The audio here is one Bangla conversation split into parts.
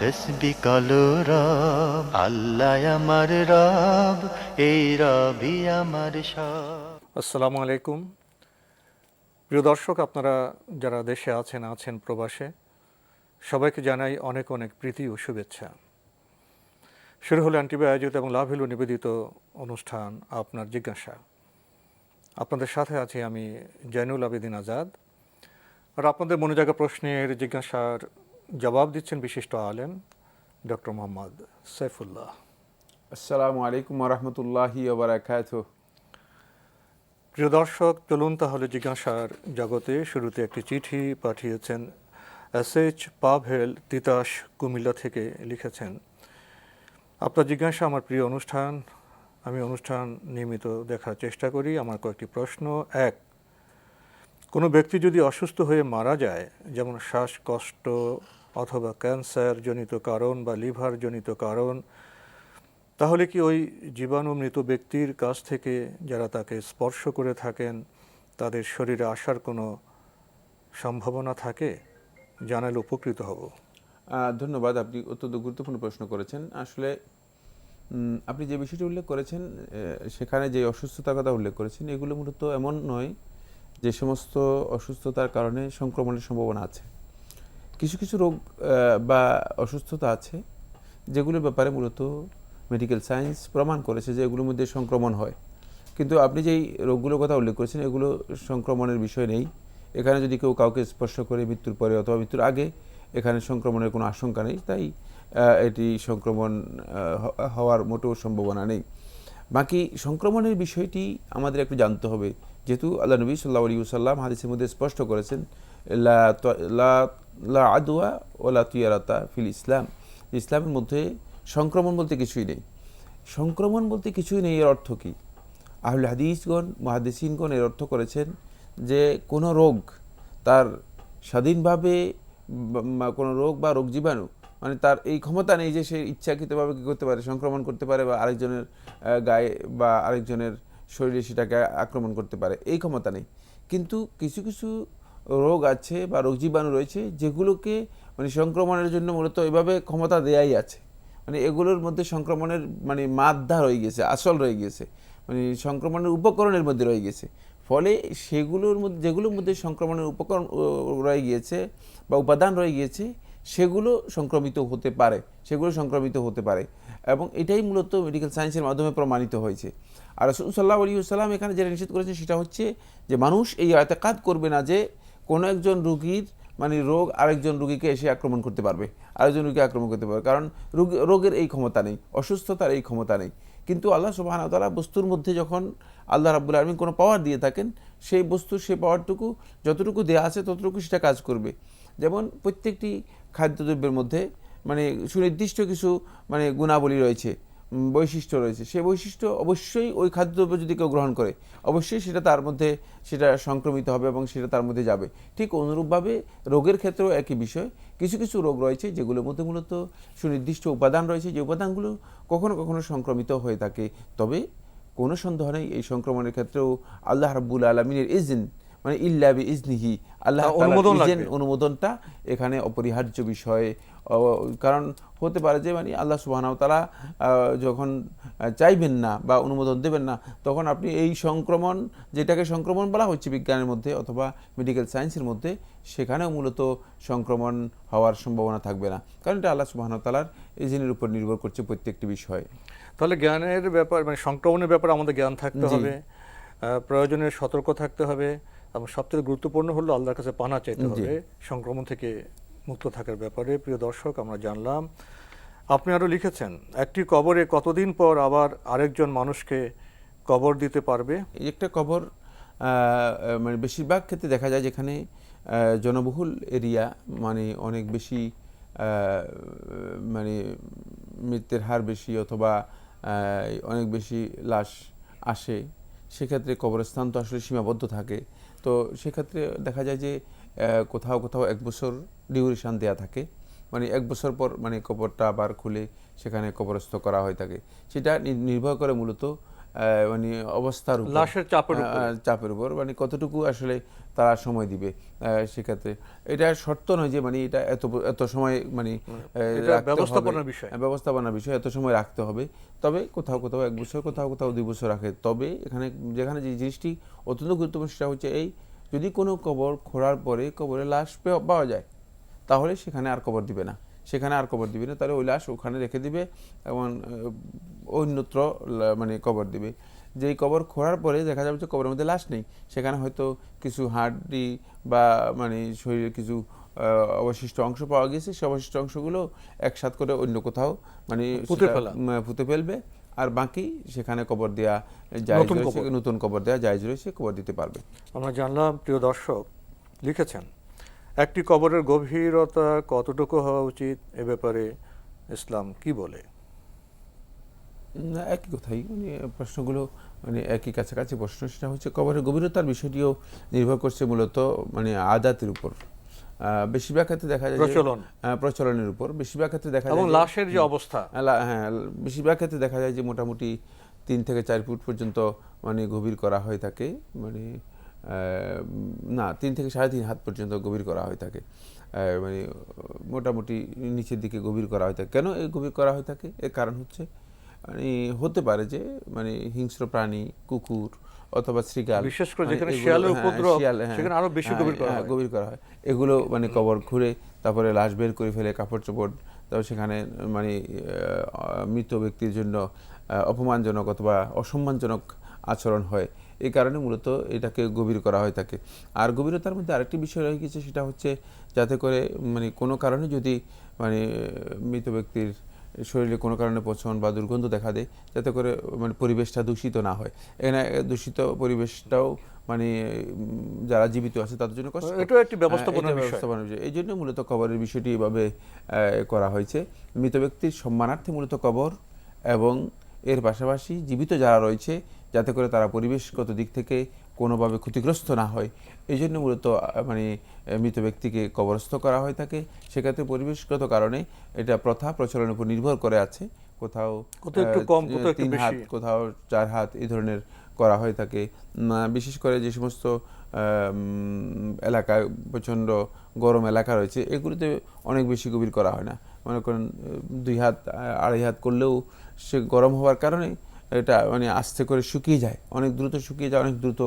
তসবি কলো রব আল্লাহ আমার রব, এই রবি আমার সব। আসসালামু আলাইকুম। প্রিয় দর্শক, আপনারা যারা দেশে আছেন আছেন প্রবাসে, সবাইকে জানাই অনেক অনেক প্রীতি ও শুভেচ্ছা। শুরু হলো অ্যান্টিবি আয়োজিত এবং লাভিলু নিবেদিত অনুষ্ঠান, আপনার জিজ্ঞাসা। আপনাদের সাথে আছি আমি জৈনুল আবেদিন আজাদ। আর আপনাদের মনে জায়গা প্রশ্নের জিজ্ঞাসার জবাব দিচ্ছেন বিশিষ্ট আলেম ডক্টর মোহাম্মদ সাইফুল্লাহ। আসসালামু আলাইকুম রহমতুল্লাহি প্রিয় দর্শক চলুন তাহলে জিজ্ঞাসার জগতে শুরুতে একটি চিঠি পাঠিয়েছেন এস এইচ পাভেল তিতাস কুমিল্লা থেকে লিখেছেন আপনার জিজ্ঞাসা আমার প্রিয় অনুষ্ঠান আমি অনুষ্ঠান নিয়মিত দেখার চেষ্টা করি। আমার কয়েকটি প্রশ্ন। এক কোনো ব্যক্তি যদি অসুস্থ হয়ে মারা যায়, যেমন শ্বাসকষ্ট অথবা ক্যান্সার জনিত কারণ বা লিভার জনিত কারণ, তাহলে কি ওই জীবাণু মৃত ব্যক্তির কাছ থেকে যারা তাকে স্পর্শ করে থাকেন, তাদের শরীরে আসার কোনো সম্ভাবনা থাকে? জানালে উপকৃত হব। ধন্যবাদ, আপনি অত্যন্ত গুরুত্বপূর্ণ প্রশ্ন করেছেন। আসলে আপনি যে বিষয়টি উল্লেখ করেছেন সেখানে যে অসুস্থতার কথা উল্লেখ করেছেন, এগুলো মূলত এমন নয় যে সমস্ত অসুস্থতার কারণে সংক্রমণের সম্ভাবনা আছে। কিছু কিছু রোগ বা অসুস্থতা আছে, যেগুলোর ব্যাপারে মূলত মেডিকেল সায়েন্স প্রমাণ করেছে যে এগুলোর মধ্যে সংক্রমণ হয়। কিন্তু আপনি যেই রোগগুলোর কথা উল্লেখ করেছেন, এগুলো সংক্রমণের বিষয় নেই। এখানে যদি কেউ কাউকে স্পর্শ করে মৃত্যুর পরে অথবা মৃত্যুর আগে, এখানে সংক্রমণের কোনো আশঙ্কা নেই। তাই এটি সংক্রমণ হওয়ার মোটেও সম্ভাবনা নেই। বাকি সংক্রমণের বিষয়টি আমাদের একটু জানতে হবে। যেহেতু আল্লাহ নবী সাল্লাহ আলী সাল্লাম হাদিসের মধ্যে স্পষ্ট করেছেন, লা আদুয়া ও লা তুয়ারাতা ফিল ইসলাম। ইসলামের মধ্যে সংক্রমণ বলতে কিছুই নেই। সংক্রমণ বলতে কিছুই নেই এর অর্থ কী? আহুল হাদিসগণ মহাদিসিনগণ এর অর্থ করেছেন যে কোনো রোগ তার স্বাধীনভাবে কোনো রোগ বা রোগ জীবাণু মানে তার এই ক্ষমতা নেই যে সে ইচ্ছাকৃতভাবে কী করতে পারে, সংক্রমণ করতে পারে বা আরেকজনের গায়ে বা আরেকজনের শরীরে সেটাকে আক্রমণ করতে পারে, এই ক্ষমতা নেই। কিন্তু কিছু কিছু রোগ আছে বা রোগ জীবাণু রয়েছে যেগুলোকে মানে সংক্রমণের জন্য মূলত এভাবে ক্ষমতা দেয়াই আছে। মানে এগুলোর মধ্যে সংক্রমণের মানে মাধ্যা রয়ে গেছে, আসল রয়ে গেছে। মানে সংক্রমণের উপকরণের মধ্যে রয়ে গেছে। ফলে সেগুলোর মধ্যে, যেগুলোর মধ্যে সংক্রমণের উপকরণ রয়ে গিয়েছে বা উপাদান রয়ে গিয়েছে সেগুলো সংক্রমিত হতে পারে, সেগুলো সংক্রমিত হতে পারে। এবং এটাই মূলত মেডিকেল সায়েন্সের মাধ্যমে প্রমাণিত হয়েছে। আর রসুল সাল্লাহ আলী এখানে যেটা নিষেধ করেছে সেটা হচ্ছে যে মানুষ এই আয়তাকাত করবে না যে কোনো একজন রুগীর মানে রোগ আরেকজন রুগীকে এসে আক্রমণ করতে পারবে, আরেকজন রুগীকে আক্রমণ করতে পারবে। কারণ রোগ, রোগের এই ক্ষমতা নেই, অসুস্থতার এই ক্ষমতা নেই। কিন্তু আল্লাহ সুবাহ তারা বস্তুর মধ্যে যখন আল্লাহ রাবুল আলমী কোনো পাওয়ার দিয়ে থাকেন, সেই বস্তুর, সেই পাওয়ারটুকু যতটুকু দেয়া আছে ততটুকু সেটা কাজ করবে। যেমন প্রত্যেকটি খাদ্যদ্রব্যের মধ্যে মানে সুনির্দিষ্ট কিছু মানে গুণাবলী রয়েছে বৈশিষ্ট্য রয়েছে। সেই বৈশিষ্ট্য অবশ্যই ওই খাদ্যদ্রব্য যদি কেউ গ্রহণ করে, অবশ্যই সেটা তার মধ্যে, সেটা সংক্রমিত হবে এবং সেটা তার মধ্যে যাবে। ঠিক অনুরূপভাবে রোগের ক্ষেত্রেও একই বিষয়। কিছু কিছু রোগ রয়েছে যেগুলোর মধ্যে মূলত সুনির্দিষ্ট উপাদান রয়েছে। যে উপাদানগুলো কখনো কখনো সংক্রমিত হয়ে থাকে। তবে কোনো সন্দেহ নেই, এই সংক্রমণের ক্ষেত্রেও আল্লাহ রাব্বুল আলমিনের ইজন মানে ইল্লাবি ইজনিহি আল্লাহ অনুমোদন অনুমোদনটা এখানে অপরিহার্য বিষয় কারণ হতে পারে যে মানে আল্লাহ সুবাহ তারা যখন চাইবেন না বা অনুমোদন দেবেন না তখন আপনি এই সংক্রমণ যেটাকে সংক্রমণ বলা হচ্ছে বিজ্ঞানের মধ্যে অথবা মেডিকেল সায়েন্সের মধ্যে সেখানেও মূলত সংক্রমণ হওয়ার সম্ভাবনা থাকবে না। কারণ এটা আল্লাহ সুবাহ তালার ইজেনের উপর নির্ভর করছে প্রত্যেকটি বিষয়। তাহলে জ্ঞানের ব্যাপার মানে সংক্রমণের ব্যাপারে আমাদের জ্ঞান থাকতে হবে প্রয়োজনে সতর্ক থাকতে হবে এবং সবথেকে গুরুত্বপূর্ণ হলো আল্লাহর কাছে পানা চাইতে হবে সংক্রমণ থেকে মুক্ত থাকার ব্যাপারে। প্রিয় দর্শক আমরা জানলাম আপনি আরও লিখেছেন একটি কবরে কতদিন পর আবার আরেকজন মানুষকে কবর দিতে পারবে? এই একটা কবর মানে বেশিরভাগ ক্ষেত্রে দেখা যায় যেখানে জনবহুল এরিয়া মানে অনেক বেশি মানে মৃত্যুর হার বেশি অথবা অনেক বেশি লাশ আসে সেক্ষেত্রে কবরস্থান তো আসলে সীমাবদ্ধ থাকে। তো সেক্ষেত্রে দেখা যায় যে কোথাও কোথাও এক বছর ডিউরেশান দেয়া থাকে। মানে এক বছর পর মানে কবরটা আবার খুলে সেখানে কবরস্থ করা হয়ে থাকে সেটা নির্ভর করে মূলত মানে অবস্থার উপর লাশের চাপের উপর। চাপের উপর মানে কতটুকু আসলে তারা সময় দিবে সেক্ষেত্রে এটা শর্ত নয় যে মানে এটা এত এত সময় মানে। ব্যবস্থাপনার বিষয়। হ্যাঁ, ব্যবস্থাপনার বিষয় এত সময় রাখতে হবে তবে কোথাও কোথাও এক বছর কোথাও কোথাও দুই বছর রাখে তবে এখানে যেখানে যে জিনিসটি অত্যন্ত গুরুত্বপূর্ণ সেটা হচ্ছে এই যদি কোনো কবর খোঁড়ার পরে কবরে লাশ পাওয়া যায় তাহলে সেখানে আর কবর দিবে না সেখানে আর কবর দিবে না। তাহলে ওই লাশ ওখানে রেখে দিবে এবং অন্যত্র মানে কবর দিবে। যেই কবর খোঁড়ার পরে দেখা যাবে যে কবরের মধ্যে লাশ নেই। সেখানে হয়তো কিছু হাড্ডি বা মানে শরীরের কিছু আহ, অবশিষ্ট অংশ পাওয়া গেছে। সে অবশিষ্ট অংশগুলো একসাথ করে অন্য কোথাও মানে ফেলা। ফেলবে। আর বাকি সেখানে কবর দেওয়া যায় নতুন রয়েছে কবর। নতুন কবর দেওয়া জায়জ রয়েছে কবর দিতে পারবে। আমরা জানলাম প্রিয় দর্শক লিখেছেন একটি কবরের গভীরতা কতটুকু হওয়া উচিত এ ব্যাপারে ইসলাম কি বলে? না, একই কথাই। মানে প্রশ্নগুলো মানে একই কাছাকাছি প্রশ্ন সেটা হচ্ছে কবরের গভীরতার বিষয়টিও নির্ভর করছে মূলত মানে আদাতের উপর। বেশিরভাগ ক্ষেত্রে দেখা যায় প্রচলন। প্রচলনের উপর। বেশিরভাগ ক্ষেত্রে দেখা যায় এবং লাশের যে অবস্থা। হ্যাঁ বেশিরভাগ ক্ষেত্রে দেখা যায় যে মোটামুটি তিন থেকে চার ফুট পর্যন্ত মানে গভীর করা হয়ে থাকে। মানে না তিন থেকে সাড়ে তিন হাত পর্যন্ত গভীর করা হয়ে থাকে। মানে মোটামুটি নিচের দিকে গভীর করা হয়ে থাকে। কেন এই গভীর করা হয়ে থাকে? এর কারণ হচ্ছে মানে হতে পারে যে মানে হিংস্র প্রাণী কুকুর অথবা শ্রীগাল বিশেষ করে মানে যেখানে শিয়ালের হ্যাঁ, উপদ্রব, হ্যাঁ, সেখানে আরও বেশি হ্যাঁ, গভীর করা হয়। গভীর করা হয়। এগুলো মানে কবর ঘুরে তারপরে লাশ বের করে ফেলে কাপড় চোপড় তারপর সেখানে মানে মৃত ব্যক্তির জন্য অপমানজনক অথবা অসম্মানজনক আচরণ হয়। এই কারণে মূলত এটাকে গভীর করা হয়ে থাকে আর গভীরতার মধ্যে আরেকটি বিষয় রয়ে গেছে সেটা হচ্ছে যাতে করে মানে কোনো কারণে যদি মানে মৃত ব্যক্তির শরীরে কোনো কারণে পচন বা দুর্গন্ধ দেখা দেয় যাতে করে মানে পরিবেশটা দূষিত না হয়। এখানে দূষিত পরিবেশটাও মানে যারা জীবিত আছে তাদের জন্য কষ্ট। এটাও একটি ব্যবস্থাপনার ব্যবস্থাপনা এটা বিষয়। এই জন্য মূলত কবরের বিষয়টি এভাবে করা হয়েছে। মৃত ব্যক্তির সম্মানার্থে মূলত কবর এবং এর পাশাপাশি জীবিত যারা রয়েছে যাতে করে তারা পরিবেশগত দিক থেকে কোনোভাবে ক্ষতিগ্রস্ত না হয়। এই জন্য মূলত মানে মৃত ব্যক্তিকে কবরস্থ করা হয়ে থাকে। সেক্ষেত্রে পরিবেশগত কারণে এটা প্রথা প্রচলনের উপর নির্ভর করে আছে। কোথাও তিন হাত কোথাও চার হাত এই ধরনের করা হয়ে থাকে। বিশেষ করে যে সমস্ত এলাকায় প্রচণ্ড গরম এলাকা রয়েছে এগুলিতে অনেক বেশি গভীর করা হয় না। মনে করেন দুই হাত আড়াই হাত করলেও সে গরম হওয়ার কারণে এটা মানে আস্তে করে শুকিয়ে যায়। অনেক দ্রুত শুকিয়ে যায়, অনেক দ্রুত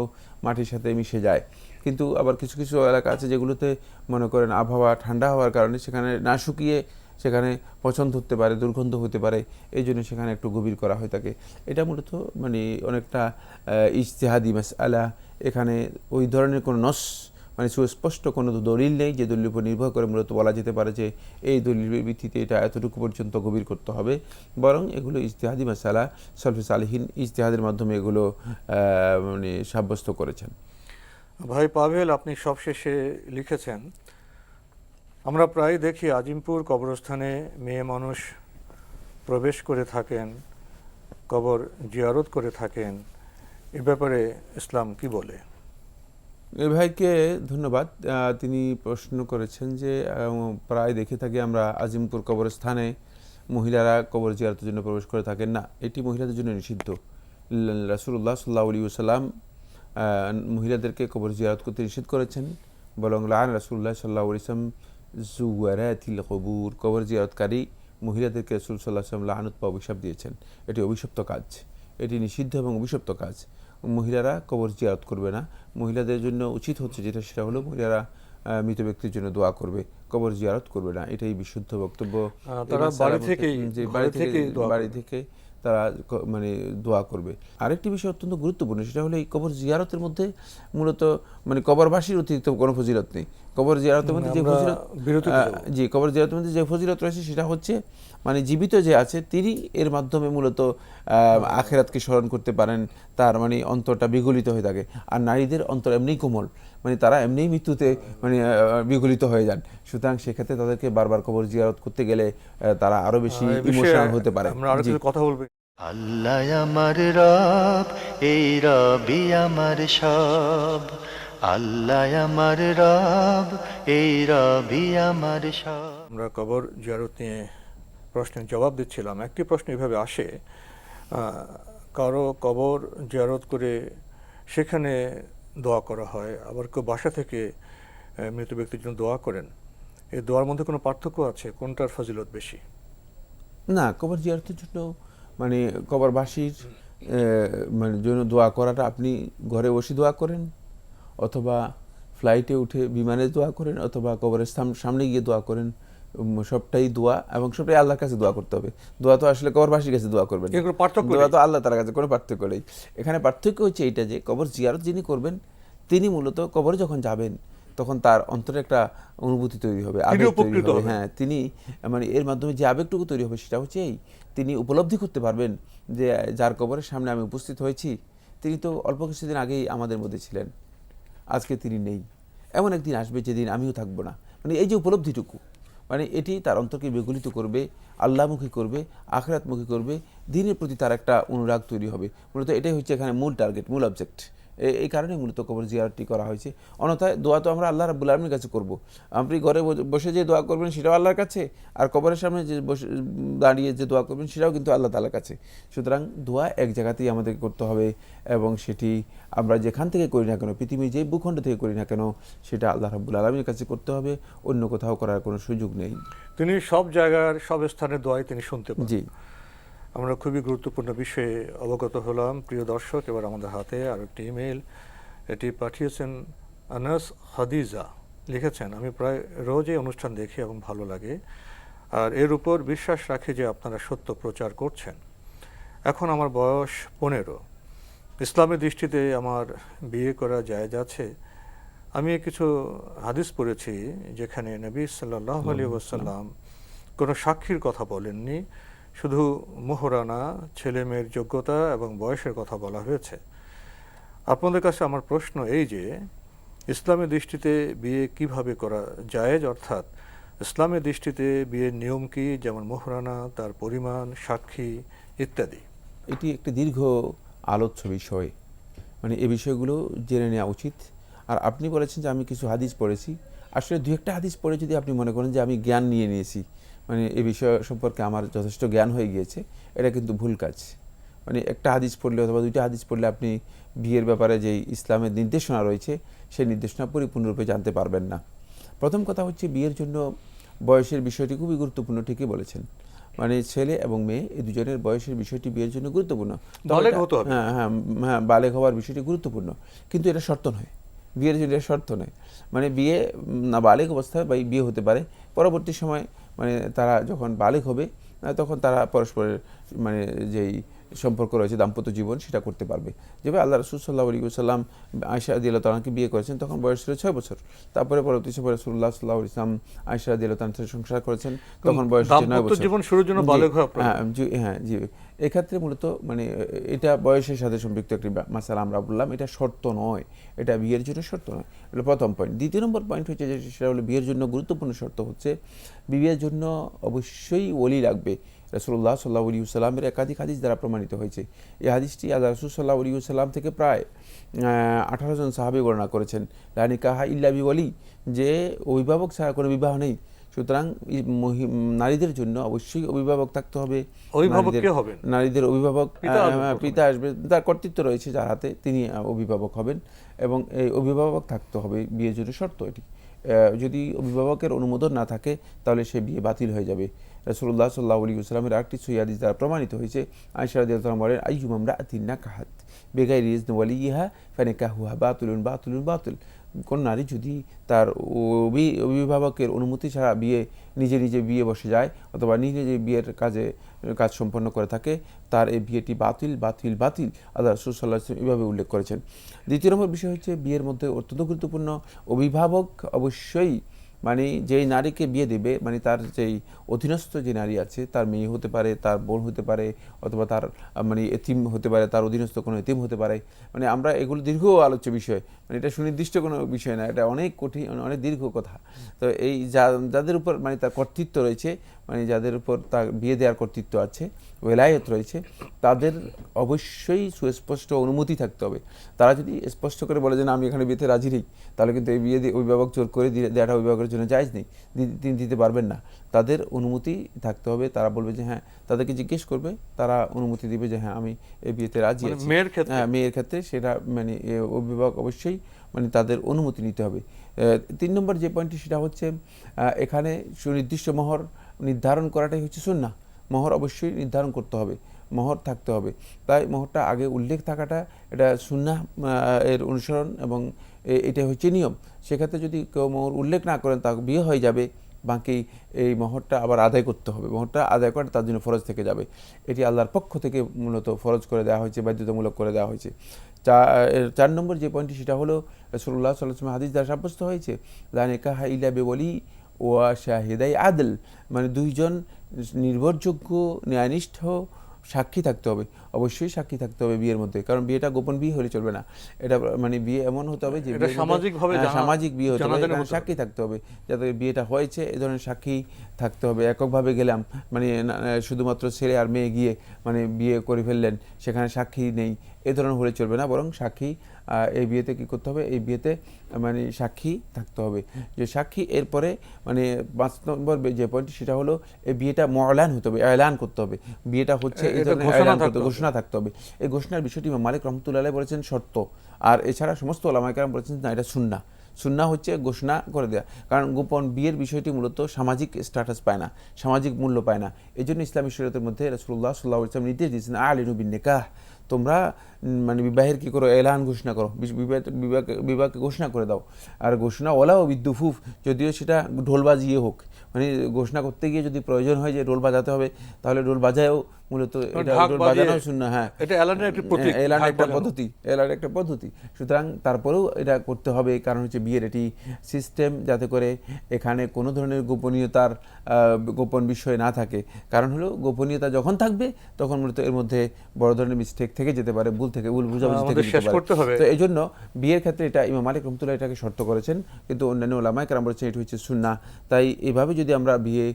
মাটির সাথে মিশে যায়। কিন্তু আবার কিছু কিছু এলাকা আছে যেগুলোতে মনে করেন আবহাওয়া ঠান্ডা হওয়ার কারণে সেখানে না শুকিয়ে সেখানে পছন্দ হতে পারে, দুর্গন্ধ হতে পারে। এই জন্য সেখানে একটু গভীর করা হয়ে থাকে এটা মূলত মানে অনেকটা ইজতেহাদি মাস আলা এখানে ওই ধরনের কোনো নস মানে সুস্পষ্ট কোনো দলিল নেই যে দলিলের উপর নির্ভর করে মূলত বলা যেতে পারে যে এই দলিলের ভিত্তিতে এটা এতটুকু পর্যন্ত গভীর করতে হবে। বরং এগুলো ইজতেহাদি মাসালা, সলফে সালিহীন ইজতেহাদের মাধ্যমে এগুলো মানে সাব্যস্ত করেছেন। ভাই পাভেল, আপনি সবশেষে লিখেছেন, আমরা প্রায় দেখি আজিমপুর কবরস্থানে মেয়ে মানুষ প্রবেশ করে থাকেন, কবর জিয়ারত করে থাকেন। এ ব্যাপারে ইসলাম কি বলে? ভাইকে ধন্যবাদ। তিনি প্রশ্ন করেছেন যে প্রায় দেখে থাকি আমরা আজিমপুর কবরস্থানে মহিলারা কবর জিয়ারতের জন্য প্রবেশ করে থাকেন। না, এটি মহিলাদের জন্য নিষিদ্ধ। রাসুল্লাহ সাল্লাহ আলী সাল্লাম মহিলাদেরকে কবর জিয়ারত করতে নিষেধ করেছেন। বরং লান রাসুল্লাহ সাল্লাহ ইসলাম জুয়ারাতিল কবুর, কবর জিয়ারতকারী মহিলাদেরকে রসুল সাল্লাহ সাল্লাম লাহানুত অভিশাপ দিয়েছেন। এটি অভিশপ্ত কাজ। এটি নিষিদ্ধ এবং অভিশপ্ত কাজ। মহিলারা কবর জিয়ারত করবে না। মহিলাদের জন্য উচিত হচ্ছে যেটা সেটা হলো মহিলারা মৃত ব্যক্তির জন্য দোয়া করবে। কবর জিয়ারত করবে না। এটাই বিশুদ্ধ বক্তব্য। তারা বাড়ি থেকেই- যে বাড়ি থেকে বাড়ি। থেকে তারা মানে দোয়া করবে। আরেকটি বিষয় অত্যন্ত গুরুত্বপূর্ণ সেটা হলো এই কবর জিয়ারতের মধ্যে মূলত মানে কবরবাসীর অতিরিক্ত কোনো ফজিলত নেই। কবর জিয়ারতের মধ্যে যে ফজিলত। জি কবর জিয়ারতের মধ্যে যে ফজিলত রয়েছে সেটা হচ্ছে মানে জীবিত যে আছে তিনি এর মাধ্যমে মূলত আহ, আখেরাতকে স্মরণ করতে পারেন তার মানে অন্তরটা বিগলিত হয়ে থাকে। আর নারীদের অন্তর এমনিই কোমল মানে তারা এমনিই মৃত্যুতে মানে আহ, বিগলিত হয়ে যান। সুতরাং সেক্ষেত্রে তাদেরকে বারবার কবর জিয়ারত করতে গেলে তারা আরও বেশি ইমোশনাল হতে পারে। আমরা আরও। কিছু কথা বলব। আল্লাহ আমার রব এই রবি আমার সব। আল্লাহ আমার রব এই রবি আমার সব। আমরা কবর জিয়ারত নিয়ে প্রশ্নের জবাব দিচ্ছিলাম। একটি প্রশ্ন এভাবে আসে কারও কবর জিয়ারত করে সেখানে দোয়া করা হয় আবার কেউ বাসা থেকে মৃত ব্যক্তির জন্য দোয়া করেন। এই দোয়ার মধ্যে কোনো পার্থক্য আছে? কোনটার ফজিলত বেশি? না কবর জিয়ারতের জন্য মানে কবরবাসীর মানে জন্য দোয়া করাটা আপনি ঘরে বসে দোয়া করেন অথবা ফ্লাইটে উঠে বিমানে দোয়া করেন অথবা কবরের সামনে গিয়ে দোয়া করেন। সবটাই দোয়া এবং সবটাই আল্লাহর কাছে দোয়া করতে হবে। দোয়া তো আসলে কবরবাসীর কাছে দোয়া করবেন। পার্থক্য দোয়া তো আল্লাহ তার কাছে কোনো পার্থক্য নেই। এখানে পার্থক্য হচ্ছে এইটা যে কবর জিয়ারত যিনি করবেন তিনি মূলত কবরে যখন যাবেন তখন তার অন্তরে একটা অনুভূতি তৈরি উপকৃত হবে। হ্যাঁ তিনি মানে এর মাধ্যমে যে আবেগটুকু তৈরি হবে সেটা হচ্ছে এই তিনি উপলব্ধি করতে পারবেন যে যার কবরের সামনে আমি উপস্থিত হয়েছি তিনি তো অল্প কিছুদিন আগেই আমাদের মধ্যে ছিলেন। আজকে তিনি নেই। এমন একদিন আসবে যেদিন আমিও থাকব না। মানে এই যে উপলব্ধিটুকু মানে এটি তার অন্তরকে বিগলিত করবে, আল্লাহমুখী করবে, আখরাতমুখী করবে, দিনের প্রতি তার একটা অনুরাগ তৈরি হবে। মূলত এটাই হচ্ছে এখানে মূল টার্গেট মূল অবজেক্ট এই কারণে মূলত কবর জিয়ারটি করা হয়েছে। অন্যথায় দোয়া তো আমরা আল্লাহ রাবুল আলমীর কাছে করব। আপনি ঘরে বসে যে দোয়া করবেন সেটাও আল্লাহর কাছে আর কবরের সামনে যে বসে দাঁড়িয়ে যে দোয়া করবেন সেটাও কিন্তু আল্লাহ তালার কাছে। সুতরাং দোয়া এক জায়গাতেই আমাদেরকে করতে হবে এবং সেটি আমরা যেখান থেকে করি না কেন পৃথিবীর যে ভূখণ্ড থেকে করি না কেন সেটা আল্লাহ রাবুল আলমীর কাছে করতে হবে অন্য কোথাও করার কোনো সুযোগ নেই। তিনি সব জায়গার সব স্থানের দোয়াই তিনি শুনতে পান। জি। আমরা খুবই গুরুত্বপূর্ণ বিষয়ে অবগত হলাম। প্রিয় দর্শক এবার আমাদের হাতে আর একটি ইমেল এটি পাঠিয়েছেন আনাস হাদিজা লিখেছেন আমি প্রায় রোজই অনুষ্ঠান দেখি এবং ভালো লাগে। আর এর উপর বিশ্বাস রাখি যে আপনারা সত্য প্রচার করছেন। এখন আমার বয়স পনেরো। ইসলামের দৃষ্টিতে আমার বিয়ে করা জায়েজ আছে। আমি কিছু হাদিস পড়েছি যেখানে নবী সাল্লাহ আলী ওসাল্লাম কোনো সাক্ষীর কথা বলেননি। শুধু মোহরানা ছেলে মেয়ের যোগ্যতা এবং বয়সের কথা বলা হয়েছে। আপনাদের কাছে আমার প্রশ্ন এই যে ইসলামের দৃষ্টিতে বিয়ে কীভাবে করা জায়েজ? অর্থাৎ ইসলামের দৃষ্টিতে বিয়ের নিয়ম কি? যেমন মোহরানা, তার পরিমাণ, সাক্ষী ইত্যাদি। এটি একটি দীর্ঘ আলোচ্য বিষয়। মানে এ বিষয়গুলো জেনে নেওয়া উচিত। আর আপনি বলেছেন যে আমি কিছু হাদিস পড়েছি। আসলে দু একটা হাদিস পড়ে যদি আপনি মনে করেন যে আমি জ্ঞান নিয়ে নিয়েছি মানে এই বিষয় সম্পর্কে আমার যথেষ্ট জ্ঞান হয়ে গিয়েছে এটা কিন্তু ভুল কাজ। মানে একটা হাদিস পড়লে অথবা দুইটা হাদিস পড়লে আপনি বিয়ের ব্যাপারে যে ইসলামের নির্দেশনা রয়েছে সেই নির্দেশনা পরিপূর্ণরূপে জানতে পারবেন না। প্রথম কথা হচ্ছে বিয়ের জন্য বয়সের বিষয়টি খুবই গুরুত্বপূর্ণ ঠিকই বলেছেন। মানে ছেলে এবং মেয়ে এই দুজনের বয়সের বিষয়টি বিয়ের জন্য গুরুত্বপূর্ণ। হ্যাঁ হ্যাঁ হ্যাঁ বালেক হওয়ার বিষয়টি গুরুত্বপূর্ণ। কিন্তু এটা শর্ত নয়। বিয়ের জন্য এটা শর্ত নয়। মানে বিয়ে না বালেক অবস্থায় বা বিয়ে হতে পারে পরবর্তী সময় মানে তারা যখন বালিক হবে তখন তারা পরস্পরের মানে যেই সম্পর্ক রয়েছে দাম্পত্য জীবন সেটা করতে পারবে। যেভাবে আল্লাহ রসুল সাল্লাহ আলী সাল্লাম আয়সা দিল্লা তালাকে বিয়ে করেছেন তখন বয়স ছিল ছয় বছর। তারপরে পরবর্তী সময় রসুল্লাহ সাল্লাহ ইসলাম আয়সা দিল্লা তালার সাথে সংসার করেছেন তখন বয়স নয় বছর। জীবন শুরুর জন্য প্রয়োজন। হ্যাঁ জি হ্যাঁ জি। এক্ষেত্রে মূলত মানে এটা বয়সের সাথে সম্পৃক্ত একটি মাসালা আমরা বললাম এটা শর্ত নয়। এটা বিয়ের জন্য শর্ত নয়। এটা প্রথম পয়েন্ট দ্বিতীয় নম্বর পয়েন্ট হচ্ছে যে সেটা হলো বিয়ের জন্য গুরুত্বপূর্ণ শর্ত হচ্ছে বিয়ের জন্য অবশ্যই ওলি লাগবে। রসুল্লাহ সাল্লাহ আলী সাল্লামের একাধিক হাদিস দ্বারা প্রমাণিত হয়েছে। এই হাদিসটি আল্লাহ রসুল সাল্লাহ আলী সাল্লাম থেকে প্রায় আঠারো জন সাহাবি গণনা করেছেন। রানী কাহা ইল্লাবি ওলি যে অভিভাবক ছাড়া কোনো বিবাহ নেই। সুতরাং নারীদের জন্য অবশ্যই অভিভাবক থাকতে হবে। অভিভাবক নারীদের- অভিভাবক পিতা আসবে তার কর্তৃত্ব রয়েছে যার হাতে তিনি অভিভাবক হবেন। এবং এই অভিভাবক থাকতে হবে বিয়ের জন্য শর্ত এটি। যদি অভিভাবকের অনুমোদন না থাকে তাহলে সে বিয়ে বাতিল হয়ে যাবে। রসুল্লাহ সাল্লাহ আলী সাল্লামের আরেকটি সৈয়াদিস দ্বারা প্রমাণিত হয়েছে। রাদিয়াল্লাহু বলেন আইয়ুম আমরা আতিন না কাহাত বেগাই রিজ ওয়ালি ইহা ফানে কাহুহা বাতুলুন বাতুলুন, বাতুল। কোন নারী যদি তার অভিভাবকের অনুমতি ছাড়া বিয়ে, নিজে নিজে বিয়ে বসে যায় অথবা নিজে নিজে বিয়ের কাজে, কাজ সম্পন্ন করে থাকে, তার এই বিয়েটি বাতিল বাতিল বাতিল, আল্লাহ রসুল সাল্লাহ এভাবে উল্লেখ করেছেন। দ্বিতীয় নম্বর বিষয় হচ্ছে, বিয়ের মধ্যে অত্যন্ত গুরুত্বপূর্ণ অভিভাবক অবশ্যই মানে যেই নারীকে বিয়ে দেবে মানে তার যেই অধীনস্থ যে নারী আছে, তার মেয়ে হতে পারে, তার বোন হতে পারে, অথবা তার মানে এতিম হতে পারে, তার অধীনস্থ কোনো এতিম হতে পারে। মানে আমরা এগুলো দীর্ঘ আলোচ্য বিষয়। মানে এটা সুনির্দিষ্ট কোনো বিষয় না, এটা অনেক কঠিন, অনেক দীর্ঘ কথা। তো এই যাদের উপর মানে তার কর্তৃত্ব রয়েছে মানে যাদের উপর তার বিয়ে দেওয়ার কর্তৃত্ব আছে ওয়েলায়ত রয়েছে তাদের অবশ্যই সুস্পষ্ট অনুমতি থাকতে হবে। তারা যদি স্পষ্ট করে বলে যে না আমি এখানে বিয়েতে রাজি নেই তাহলে কিন্তু এই বিয়ে দিয়ে অভিভাবক জোর করে দিয়ে দেওয়াটা অভিভাবকের জন্য জায়জ নেই তিনি দিতে পারবেন না। তাদের অনুমতি থাকতে হবে তারা বলবে যে হ্যাঁ তাদেরকে জিজ্ঞেস করবে তারা অনুমতি দিবে যে হ্যাঁ আমি এই বিয়েতে রাজি মানে মেয়ের ক্ষেত্রে? হ্যাঁ মেয়ের ক্ষেত্রে সেটা মানে অভিভাবক অবশ্যই মানে তাদের অনুমতি নিতে হবে। তিন নম্বর যে পয়েন্টটি সেটা হচ্ছে এখানে সুনির্দিষ্ট মহর নির্ধারণ করাটাই হচ্ছে সুন্না মহর অবশ্যই নির্ধারণ করতে হবে, মহর থাকতে হবে। তাই মহরটা আগে উল্লেখ থাকাটা এটা সুন্না এর অনুসরণ এবং এটা হচ্ছে নিয়ম। সেক্ষেত্রে যদি কেউ মহর উল্লেখ না করেন তা বিয়ে হয়ে যাবে, বাকি এই মহরটা আবার আদায় করতে হবে। মহরটা আদায় করা তার জন্য ফরজ থেকে যাবে। এটি আল্লাহর পক্ষ থেকে মূলত ফরজ করে দেওয়া হয়েছে, বাধ্যতামূলক করে দেওয়া হয়েছে। চার নম্বর যে পয়েন্টটি সেটা হলো রসুল্লাহ সাল্লাহ হাদিস দ্বারা সাব্যস্ত হয়েছে, লানেকাহা ইলা বেবলি ও শাহিদাই আদল। মানে দুইজন নির্ভরযোগ্য ন্যায়নিষ্ঠ সাক্ষী থাকতে হবে। অবশ্যই সাক্ষী থাকতে হবে বিয়ের মধ্যে। কারণ বিয়েটা গোপন বিয়ে হলে চলবে না। এটা মানে বিয়ে এমন হতে হবে যে সামাজিকভাবে হ্যাঁ, সামাজিক বিয়ে হতে হবে। সাক্ষী থাকতে হবে। যাতে বিয়েটা হয়েছে এ ধরনের সাক্ষী থাকতে হবে। এককভাবে গেলাম মানে শুধুমাত্র ছেলে আর মেয়ে গিয়ে মানে বিয়ে করে ফেললেন সেখানে সাক্ষী নেই এ ধরনের হলে চলবে না। বরং সাক্ষী এই বিয়েতে কি করতে হবে? এই বিয়েতে মানে সাক্ষী থাকতে হবে। যে সাক্ষী এরপরে মানে পাঁচ নম্বর যে পয়েন্ট সেটা হলো এই বিয়েটা ময়লান হতে হবে এলান করতে হবে। বিয়েটা হচ্ছে এই ধরনের ঘোষণা ঘোষণা থাকতে হবে। এই ঘোষণার বিষয়টি মালিক রহমতুল্লাহ বলেছেন শর্ত। আর এছাড়া সমস্ত ওলামাইকার বলেছেন না, এটা সুন্না সুন্না হচ্ছে ঘোষণা করে দেওয়া কারণ গোপন বিয়ের বিষয়টি মূলত সামাজিক স্ট্যাটাস পায় না, সামাজিক মূল্য পায় না। এই জন্য ইসলামী শরীয়তের মধ্যে রসুল্লাহ সাল্লাহ ইসলাম নির্দেশ দিয়েছেন আলিনুবিন নেকাহ, তোমরা মানে বিবাহের কি করো? এলান ঘোষণা করো। বিবাহ বিবাহ- বিবাহকে ঘোষণা করে দাও। আর ঘোষণা ওলা ও বিদ্যুফুফ যদিও সেটা ঢোল বাজিয়ে হোক। মানে ঘোষণা করতে গিয়ে যদি প্রয়োজন হয় যে ঢোল বাজাতে হবে তাহলে ঢোল বাজায়ও মূলত এটা ঢোল বাজানো শূন্য হ্যাঁ। এটা এলানের একটি প্রতীক হ্যাঁ, এলান একটা পদ্ধতি এলান একটা পদ্ধতি। সুতরাং তারপরেও এটা করতে হবে কারণ হচ্ছে বিয়ের এটি সিস্টেম যাতে করে এখানে কোনো ধরনের গোপনীয়তার গোপন বিষয় না থাকে। কারণ হলো গোপনীয়তা যখন থাকবে তখন মূলত এর মধ্যে বড় ধরনের মিস্টেক থেকে যেতে পারে ভুল থেকে ভুল বুঝাবুঝি থেকে শেষ করতে হবে। তো এই জন্য বিয়ের ক্ষেত্রে এটা ইমাম মালিক রহমতুল্লাহ এটাকে শর্ত করেছেন কিন্তু অন্যান্য ওলামায় কারাম বলেছেন এটি হচ্ছে সুন্না তাই এভাবে যদি আমরা বিয়ে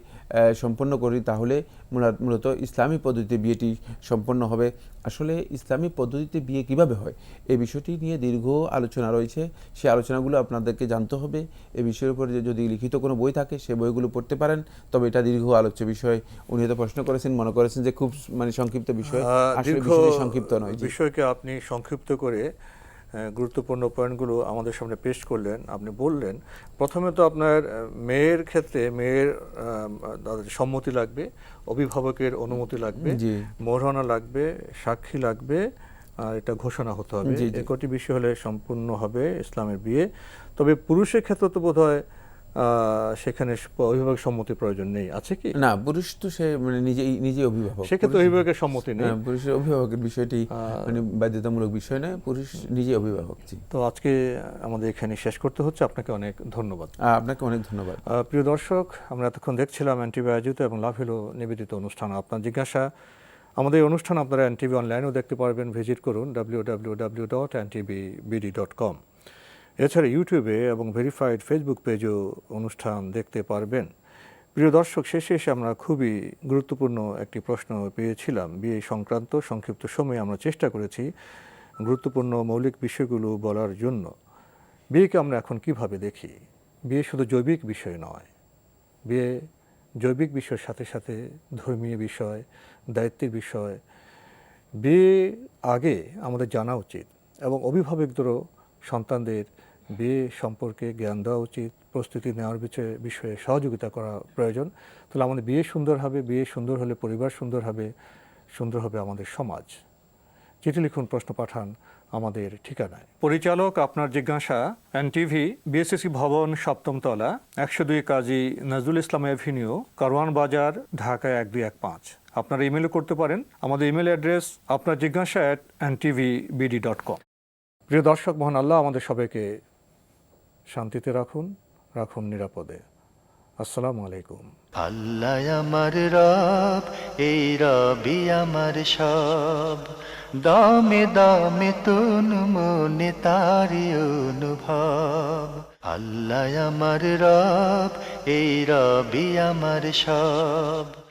সম্পন্ন করি তাহলে মূলত- ইসলামী পদ্ধতিতে বিয়েটি সম্পন্ন হবে। আসলে ইসলামী পদ্ধতিতে বিয়ে কীভাবে হয়? এই বিষয়টি নিয়ে দীর্ঘ আলোচনা রয়েছে। সেই আলোচনাগুলো আপনাদেরকে জানতে হবে। এই বিষয়ের উপর যদি লিখিত কোনো বই থাকে সেই বইগুলো পড়তে পারেন। তবে এটা দীর্ঘ আলোচ্য বিষয়। উনি হয়তো প্রশ্ন করেছেন মনে করেছেন যে খুব মানে সংক্ষিপ্ত বিষয়। আসলে সংক্ষিপ্ত নয়। বিষয়কে আপনি সংক্ষিপ্ত করে গুরুত্বপূর্ণ পয়েন্টগুলো আমাদের সামনে পেশ করলেন আপনি বললেন প্রথমে তো আপনার মেয়ের ক্ষেত্রে মেয়ের সম্মতি লাগবে অভিভাবকের অনুমতি লাগবে জি। মোহরানা লাগবে সাক্ষী লাগবে আর এটা ঘোষণা হতে হবে। কটি বিষয় হলে সম্পূর্ণ হবে ইসলামের বিয়ে তবে পুরুষের ক্ষেত্রে তো বোধ হয় সেখানে অভিভাবক সম্মতির প্রয়োজন নেই। আছে কি? না পুরুষ তো সে মানে নিজেই নিজে অভিভাবক। সেক্ষেত্রে অভিভাবকের সম্মতি নেই। হ্যাঁ, পুরুষের অভিভাবকের বিষয়টি মানে বাধ্যতামূলক বিষয় নয় পুরুষ নিজে অভিভাবক জি। তো আজকে আমাদের এখানে শেষ করতে হচ্ছে। আপনাকে অনেক ধন্যবাদ। আপনাকে অনেক ধন্যবাদ। প্রিয় দর্শক আমরা এতক্ষণ দেখছিলাম এনটিভি আয়োজিত এবং লাভ হলো নিবেদিত অনুষ্ঠান। আপনার জিজ্ঞাসা আমাদের এই অনুষ্ঠান আপনারা এনটিভি অনলাইনেও দেখতে পারবেন। ভিজিট করুন W W W dot NTV BD dot com এছাড়া ইউটিউবে এবং ভেরিফাইড ফেসবুক পেজও অনুষ্ঠান দেখতে পারবেন। প্রিয় দর্শক, শেষে এসে আমরা খুবই গুরুত্বপূর্ণ একটি প্রশ্ন পেয়েছিলাম। বিয়ে সংক্রান্ত সংক্ষিপ্ত সময়ে আমরা চেষ্টা করেছি গুরুত্বপূর্ণ মৌলিক বিষয়গুলো বলার জন্য। বিয়েকে আমরা এখন কীভাবে দেখি? বিয়ে শুধু জৈবিক বিষয় নয়। বিয়ে জৈবিক বিষয়ের সাথে সাথে ধর্মীয় বিষয়, দায়িত্বের বিষয়। বিয়ে আগে আমাদের জানা উচিত এবং অভিভাবকদেরও সন্তানদের বিয়ে সম্পর্কে জ্ঞান দেওয়া উচিত, প্রস্তুতি নেওয়ার বিষয়ে বিষয়ে সহযোগিতা করা প্রয়োজন। তাহলে আমাদের বিয়ে সুন্দর হবে, বিয়ে সুন্দর হলে পরিবার সুন্দর হবে সুন্দর হবে আমাদের সমাজ। চিঠি লিখুন, প্রশ্ন পাঠান আমাদের ঠিকানায়। পরিচালক আপনার জিজ্ঞাসা, এনটিভি বিএসসি ভবন, সপ্তম তলা, একশো দুই কাজী নজরুল ইসলাম এভিনিউ, কারওয়ান বাজার, ঢাকা এক দুই এক পাঁচ। আপনারা ইমেলও করতে পারেন। আমাদের ইমেল অ্যাড্রেস আপনার জিজ্ঞাসা at N TV BD dot com প্রিয় দর্শক, মহান আল্লাহ, আমাদের সবাইকে শান্তিতে রাখুন রাখুন নিরাপদে। আসসালামু আলাইকুম। আল্লাহ আমার রব, এই রবি আমার সব। দামে দামে তুন মনে তারি অনুভব। আল্লাহ আমার রব, এই রবি আমার সব।